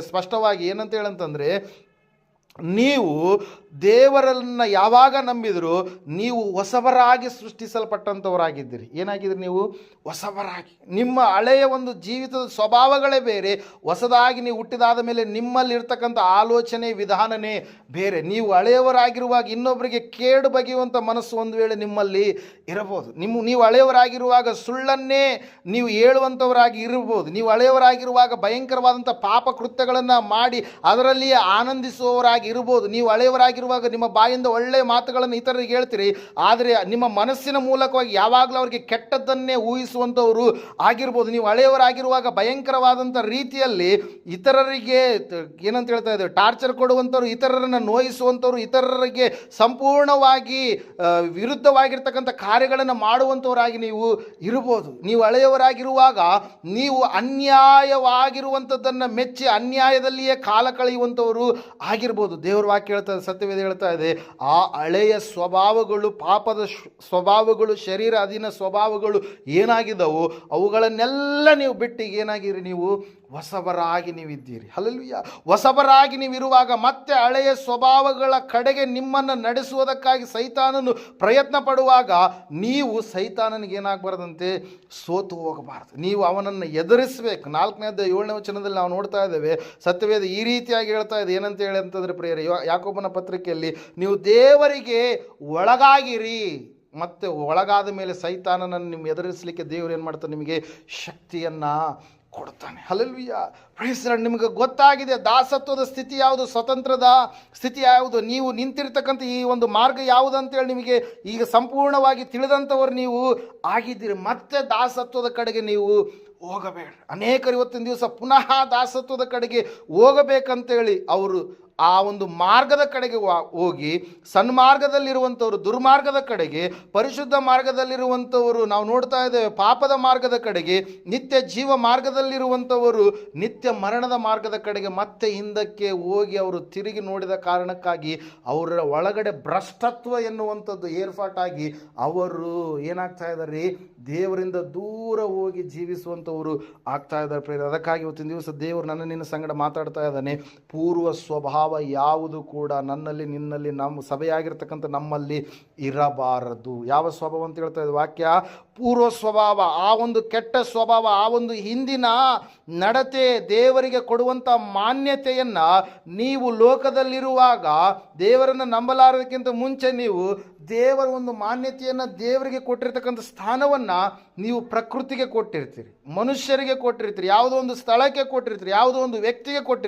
ಸ್ಪಷ್ಟವಾಗಿ ಏನಂತ ಹೇಳಂತಂದ್ರೆ ನೀವು ದೇವರನ್ನ ಯಾವಾಗ ನಂಬಿದರೂ ನೀವು ಹೊಸಬರಾಗಿ ಸೃಷ್ಟಿಸಲ್ಪಟ್ಟಂಥವರಾಗಿದ್ದೀರಿ. ಏನಾಗಿದ್ರಿ ನೀವು? ಹೊಸಬರಾಗಿ ನಿಮ್ಮ ಹಳೆಯ ಒಂದು ಜೀವಿತದ ಸ್ವಭಾವಗಳೇ ಬೇರೆ. ಹೊಸದಾಗಿ ನೀವು ಹುಟ್ಟಿದಾದ ಮೇಲೆ ನಿಮ್ಮಲ್ಲಿರ್ತಕ್ಕಂಥ ಆಲೋಚನೆ, ವಿಧಾನನೇ ಬೇರೆ. ನೀವು ಹಳೆಯವರಾಗಿರುವಾಗ ಇನ್ನೊಬ್ಬರಿಗೆ ಕೇಡು ಬಗೆಯುವಂಥ ಮನಸ್ಸು ಒಂದು ವೇಳೆ ನಿಮ್ಮಲ್ಲಿ ಇರಬಹುದು. ನಿಮ್ಮ, ನೀವು ಹಳೆಯವರಾಗಿರುವಾಗ ಸುಳ್ಳನ್ನೇ ನೀವು ಹೇಳುವಂಥವರಾಗಿ ಇರಬಹುದು. ನೀವು ಹಳೆಯವರಾಗಿರುವಾಗ ಭಯಂಕರವಾದಂಥ ಪಾಪ ಕೃತ್ಯಗಳನ್ನು ಮಾಡಿ ಅದರಲ್ಲಿಯೇ ಆನಂದಿಸುವವರಾಗಿ ಇರ್ಬೋದು ನೀವು ಹಳೆಯವರಾಗಿರುವಾಗ ನಿಮ್ಮ ಬಾಯಿಂದ ಒಳ್ಳೆಯ ಮಾತುಗಳನ್ನು ಇತರರಿಗೆ ಹೇಳ್ತೀರಿ. ಆದರೆ ನಿಮ್ಮ ಮನಸ್ಸಿನ ಮೂಲಕವಾಗಿ ಯಾವಾಗಲೂ ಅವರಿಗೆ ಕೆಟ್ಟದ್ದನ್ನೇ ಊಹಿಸುವಂಥವರು ಆಗಿರ್ಬೋದು. ನೀವು ಹಳೆಯವರಾಗಿರುವಾಗ ಭಯಂಕರವಾದಂಥ ರೀತಿಯಲ್ಲಿ ಇತರರಿಗೆ ಏನಂತ ಹೇಳ್ತಾ ಇದ್ದೇವೆ ಟಾರ್ಚರ್ ಕೊಡುವಂಥವ್ರು, ಇತರರನ್ನು ನೋಯಿಸುವಂಥವ್ರು, ಇತರರಿಗೆ ಸಂಪೂರ್ಣವಾಗಿ ವಿರುದ್ಧವಾಗಿರ್ತಕ್ಕಂಥ ಕಾರ್ಯಗಳನ್ನು ಮಾಡುವಂಥವರಾಗಿ ನೀವು ಇರ್ಬೋದು ನೀವು ಹಳೆಯವರಾಗಿರುವಾಗ ನೀವು ಅನ್ಯಾಯವಾಗಿರುವಂಥದ್ದನ್ನು ಮೆಚ್ಚಿ ಅನ್ಯಾಯದಲ್ಲಿಯೇ ಕಾಲ ಕಳೆಯುವಂಥವರು ಆಗಿರ್ಬೋದು. ದೇವರ ವಾಕ್ಯ ಹೇಳ್ತಾ ಸತ್ಯವೇದ ಹೇಳ್ತಾ ಇದೆ, ಆ ಹಳೆಯ ಸ್ವಭಾವಗಳು, ಪಾಪದ ಸ್ವಭಾವಗಳು, ಶರೀರ ಅಧೀನ ಸ್ವಭಾವಗಳು ಏನಾಗಿದ್ದವು, ಅವುಗಳನ್ನೆಲ್ಲ ನೀವು ಬಿಟ್ಟು ಏನಾಗಿರಿ ನೀವು? ಹೊಸಬರಾಗಿ ನೀವಿದ್ದೀರಿ. ಅಲ್ಲಲ್ವಿಯ ಹೊಸಬರಾಗಿ ನೀವಿರುವಾಗ ಮತ್ತೆ ಹಳೆಯ ಸ್ವಭಾವಗಳ ಕಡೆಗೆ ನಿಮ್ಮನ್ನು ನಡೆಸುವುದಕ್ಕಾಗಿ ಸೈತಾನನು ಪ್ರಯತ್ನ ಪಡುವಾಗ ನೀವು ಸೈತಾನನಿಗೆ ಏನಾಗಬಾರ್ದಂತೆ? ಸೋತು ಹೋಗಬಾರ್ದು. ನೀವು ಅವನನ್ನು ಎದುರಿಸಬೇಕು. ನಾಲ್ಕನೇದ ಏಳನೇ ವಚನದಲ್ಲಿ ನಾವು ನೋಡ್ತಾ ಇದ್ದೇವೆ, ಸತ್ಯವೇದ ಈ ರೀತಿಯಾಗಿ ಹೇಳ್ತಾ ಇದೆ. ಏನಂತ ಹೇಳಿ ಅಂತಂದರೆ ಪ್ರಿಯರೇ ಯಾಕೋಬನ ಪತ್ರಿಕೆಯಲ್ಲಿ ನೀವು ದೇವರಿಗೆ ಒಳಗಾಗಿರಿ, ಮತ್ತು ಒಳಗಾದ ಮೇಲೆ ಸೈತಾನನನ್ನು ನಿಮ್ಮ ಎದುರಿಸಲಿಕ್ಕೆ ದೇವರು ಏನು ಮಾಡ್ತಾನೆ ನಿಮಗೆ ಶಕ್ತಿಯನ್ನು ಕೊಡ್ತಾನೆ ಹಲಲ್ವಿಯ ಪ್ರೈಸರ್ ನಿಮಗೆ ಗೊತ್ತಾಗಿದೆ ದಾಸತ್ವದ ಸ್ಥಿತಿ ಯಾವುದು, ಸ್ವತಂತ್ರದ ಸ್ಥಿತಿ ಯಾವುದು, ನೀವು ನಿಂತಿರ್ತಕ್ಕಂಥ ಈ ಒಂದು ಮಾರ್ಗ ಯಾವುದು ಅಂತೇಳಿ ನಿಮಗೆ ಈಗ ಸಂಪೂರ್ಣವಾಗಿ ತಿಳಿದಂಥವ್ರು ನೀವು ಆಗಿದ್ದೀರಿ. ಮತ್ತೆ ದಾಸತ್ವದ ಕಡೆಗೆ ನೀವು ಹೋಗಬೇಡ. ಅನೇಕರು ಇವತ್ತಿನ ದಿವಸ ಪುನಃ ದಾಸತ್ವದ ಕಡೆಗೆ ಹೋಗಬೇಕಂತೇಳಿ ಅವರು ಆ ಒಂದು ಮಾರ್ಗದ ಕಡೆಗೆ ಹೋಗಿ ಸನ್ಮಾರ್ಗದಲ್ಲಿರುವಂಥವ್ರು, ದುರ್ಮಾರ್ಗದ ಕಡೆಗೆ, ಪರಿಶುದ್ಧ ಮಾರ್ಗದಲ್ಲಿರುವಂಥವರು, ನಾವು ನೋಡ್ತಾ ಇದ್ದೇವೆ ಪಾಪದ ಮಾರ್ಗದ ಕಡೆಗೆ, ನಿತ್ಯ ಜೀವ ಮಾರ್ಗದಲ್ಲಿರುವಂಥವರು, ನಿತ್ಯ ಮರಣದ ಮಾರ್ಗದ ಕಡೆಗೆ ಮತ್ತೆ ಹಿಂದಕ್ಕೆ ಹೋಗಿ ಅವರು ತಿರುಗಿ ನೋಡಿದ ಕಾರಣಕ್ಕಾಗಿ ಅವರ ಒಳಗಡೆ ಭ್ರಷ್ಟತ್ವ ಎನ್ನುವಂಥದ್ದು ಏರ್ಪಾಟಾಗಿ ಅವರು ಏನಾಗ್ತಾ ಇದ್ದಾರೆ, ದೇವರಿಂದ ದೂರ ಹೋಗಿ ಜೀವಿಸುವಂಥವರು ಆಗ್ತಾ ಇದ್ದಾರೆ. ಅದಕ್ಕಾಗಿ ಇವತ್ತಿನ ದಿವಸ ದೇವರು ನನ್ನ ನಿನ್ನ ಸಂಗಡ ಮಾತಾಡ್ತಾ ಇದ್ದಾನೆ. ಪೂರ್ವ ಸ್ವಭಾವ ಯಾವುದು ಕೂಡ ನನ್ನಲ್ಲಿ, ನಿನ್ನಲ್ಲಿ, ನಮ್ಮ ಸಭೆಯಾಗಿರ್ತಕ್ಕಂಥ ನಮ್ಮಲ್ಲಿ ಇರಬಾರದು. ಯಾವ ಸ್ವಭಾವ ಅಂತ ಹೇಳ್ತಾ ಇದೆ ವಾಕ್ಯ, ಪೂರ್ವ ಸ್ವಭಾವ, ಆ ಒಂದು ಕೆಟ್ಟ ಸ್ವಭಾವ, ಆ ಒಂದು ಹಿಂದಿನ ನಡತೆ ದೇವರಿಗೆ ಕೊಡುವಂಥ ಮಾನ್ಯತೆಯನ್ನು ನೀವು ಲೋಕದಲ್ಲಿರುವಾಗ ದೇವರನ್ನು ನಂಬಲಾರದಕ್ಕಿಂತ ಮುಂಚೆ ನೀವು ದೇವರ ಒಂದು ಮಾನ್ಯತೆಯನ್ನು ದೇವರಿಗೆ ಕೊಟ್ಟಿರ್ತಕ್ಕಂಥ ಸ್ಥಾನವನ್ನು ನೀವು ಪ್ರಕೃತಿಗೆ ಕೊಟ್ಟಿರ್ತೀರಿ. ಮನುಷ್ಯರಿಗೆ ಕೊಟ್ಟಿರ್ತೀರಿ. ಯಾವುದೋ ಒಂದು ಸ್ಥಳಕ್ಕೆ ಕೊಟ್ಟಿರ್ತೀರಿ. ಯಾವುದೋ ಒಂದು ವ್ಯಕ್ತಿಗೆ ಕೊಟ್ಟಿರ್ತೀರಿ.